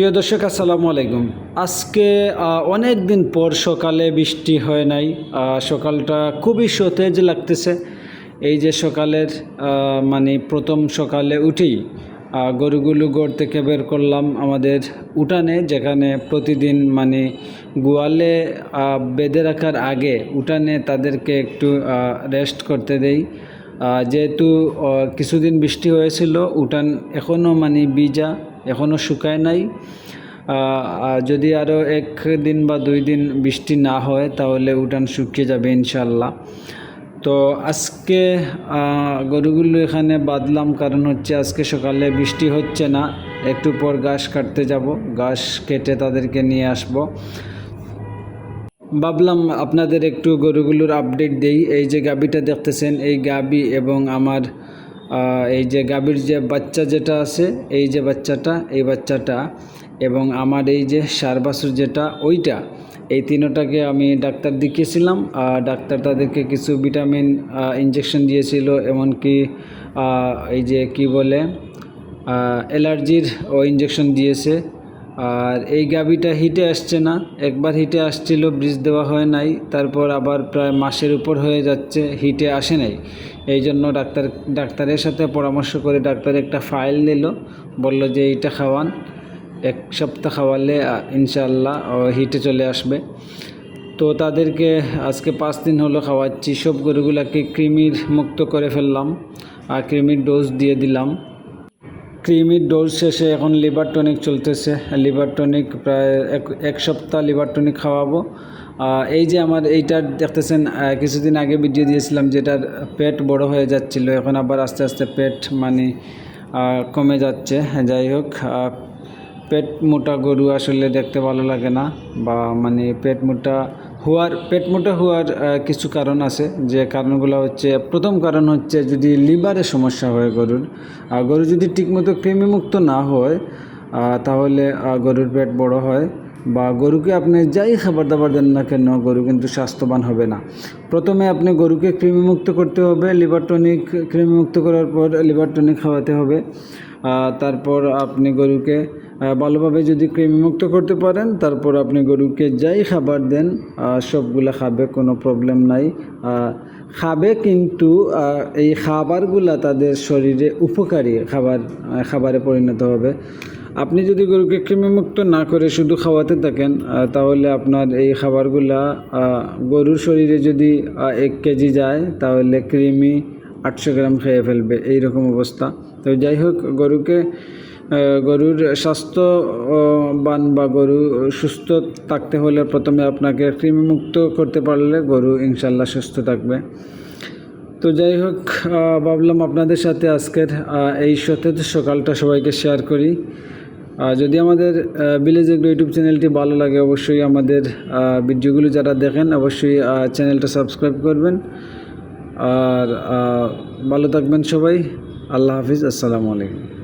প্রিয় দর্শক, আসসালামু আলাইকুম। আজকে অনেক দিন পর সকালে বৃষ্টি হয় নাই। সকালটা খুবই সতেজ লাগতেছে। এই যে সকালের মানে প্রথম সকালে উঠেই গরুগুলো গড় থেকে বের করলাম আমাদের উঠানে, যেখানে প্রতিদিন মানে গোয়ালে বেঁধে রাখার আগে উঠানে তাদেরকে একটু রেস্ট করতে দেই। যেহেতু কিছুদিন বৃষ্টি হয়েছিল, উঠান এখনও মানে বীজা এখনও শুকায় নাই। যদি আরও এক দিন বা দুই দিন বৃষ্টি না হয়, তাহলে উঠান শুকিয়ে যাবে ইনশাল্লাহ তো আজকে গরুগুলো এখানে বাঁধলাম, কারণ হচ্ছে আজকে সকালে বৃষ্টি হচ্ছে না। একটু পর ঘাস কাটতে যাব, ঘাস কেটে তাদেরকে নিয়ে আসব। ভাবলাম আপনাদের একটু গরুগুলোর আপডেট দেই। এই যে গাবিটা দেখতেছেন, এই গাবি এবং আমার এই যে গাভীর যে বাচ্চা যেটা আছে, এই যে বাচ্চাটা, এই বাচ্চাটা এবং আমার এই যে সারবাসুর যেটা, ওইটা, এই তিনোটাকে আমি ডাক্তার দেখিয়েছিলাম ডাক্তার তাদেরকে কিছু ভিটামিন ইঞ্জেকশন দিয়েছিল এমনকি এই যে কি বলে অ্যালার্জির ও ইঞ্জেকশন দিয়েছে। আর এই গাবিটা হিটে আসছে না। একবার হিটে আসছিল, ব্রিজ দেওয়া হয় নাই। তারপর আবার প্রায় মাসের উপর হয়ে যাচ্ছে, হিটে আসে নাই। এই জন্য ডাক্তার, ডাক্তারের সাথে পরামর্শ করে ডাক্তার একটা ফাইল দিল বলল যে এইটা খাওয়ান। এক সপ্তাহ খাওয়ালে ইনশাল্লাহ হিটে চলে আসবে। তো তাদেরকে আজকে পাঁচ দিন হলো খাওয়াচ্ছি। সব গরুগুলাকে কৃমির মুক্ত করে ফেললাম। আর কৃমির ডোজ দিয়ে দিলাম। ক্রিমির ডোজ শেষে এখন লিভার টনিক চলতেছে। লিভার টনিক প্রায় এক সপ্তাহ লিভার টনিক খাওয়াবো। এই যে আমার এইটার দেখতেছেন কিছুদিন আগে ভিডিও দিয়েছিলাম যেটার পেট বড় হয়ে যাচ্ছিল, এখন আবার আস্তে আস্তে পেট মানে কমে যাচ্ছে। যাই হোক পেট মোটা গরু আসলে দেখতে ভালো লাগে না, বা মানে পেট মোটা হওয়ার, পেট মোটা হওয়ার কিছু কারণ আছে। যে কারণগুলো হচ্ছে, প্রথম কারণ হচ্ছে যদি লিভারে সমস্যা হয় গরুর, আর গরু যদি ঠিকমতো কৃমিমুক্ত না হয় তাহলে গরুর পেট বড় হয়। বা গরুকে আপনি যাই খাবার দাবার দেন না কেন, গরু কিন্তু স্বাস্থ্যবান হবে না। প্রথমে আপনি গরুকে কৃমিমুক্ত করতে হবে, লিভার টনিক কৃমিমুক্ত করার পর লিভার টনিক খাওয়াতে হবে। তারপর আপনি গরুকে ভালোভাবে যদি কৃমিমুক্ত করতে পারেন, তারপর আপনি গরুকে যাই খাবার দেন সবগুলা খাবে, কোনো প্রবলেম নাই। খাবে কিন্তু এই খাবারগুলা তাদের শরীরে উপকারী খাবার খাবারে পরিণত হবে। আপনি যদি গরুকে কৃমিমুক্ত না করে শুধু খাওয়াতে থাকেন তাহলে আপনার এই খাবারগুলা গরুর শরীরে যদি এক কেজি যায়, তাহলে কৃমি আটশো গ্রাম খেয়ে ফেলবে এই রকম অবস্থা। তো যাই হোক, গরুকে গরুর স্বাস্থ্যবান বা গরু সুস্থ থাকতে হলে প্রথমে আপনাকে কৃমিমুক্ত করতে পারলে গরু ইনশাল্লাহ সুস্থ থাকবে। তো যাই হোক ভাবলাম আপনাদের সাথে আজকের এই সতেজ সকালটা সবাইকে শেয়ার করি। যদি আমাদের ভিলেজ এগ্রো ইউটিউব চ্যানেলটি ভালো লাগে অবশ্যই আমাদের ভিডিওগুলো যারা দেখেন অবশ্যই চ্যানেলটা সাবস্ক্রাইব করবেন। আর ভালো থাকবেন সবাই। আল্লাহ হাফিজ, আসসালামু আলাইকুম।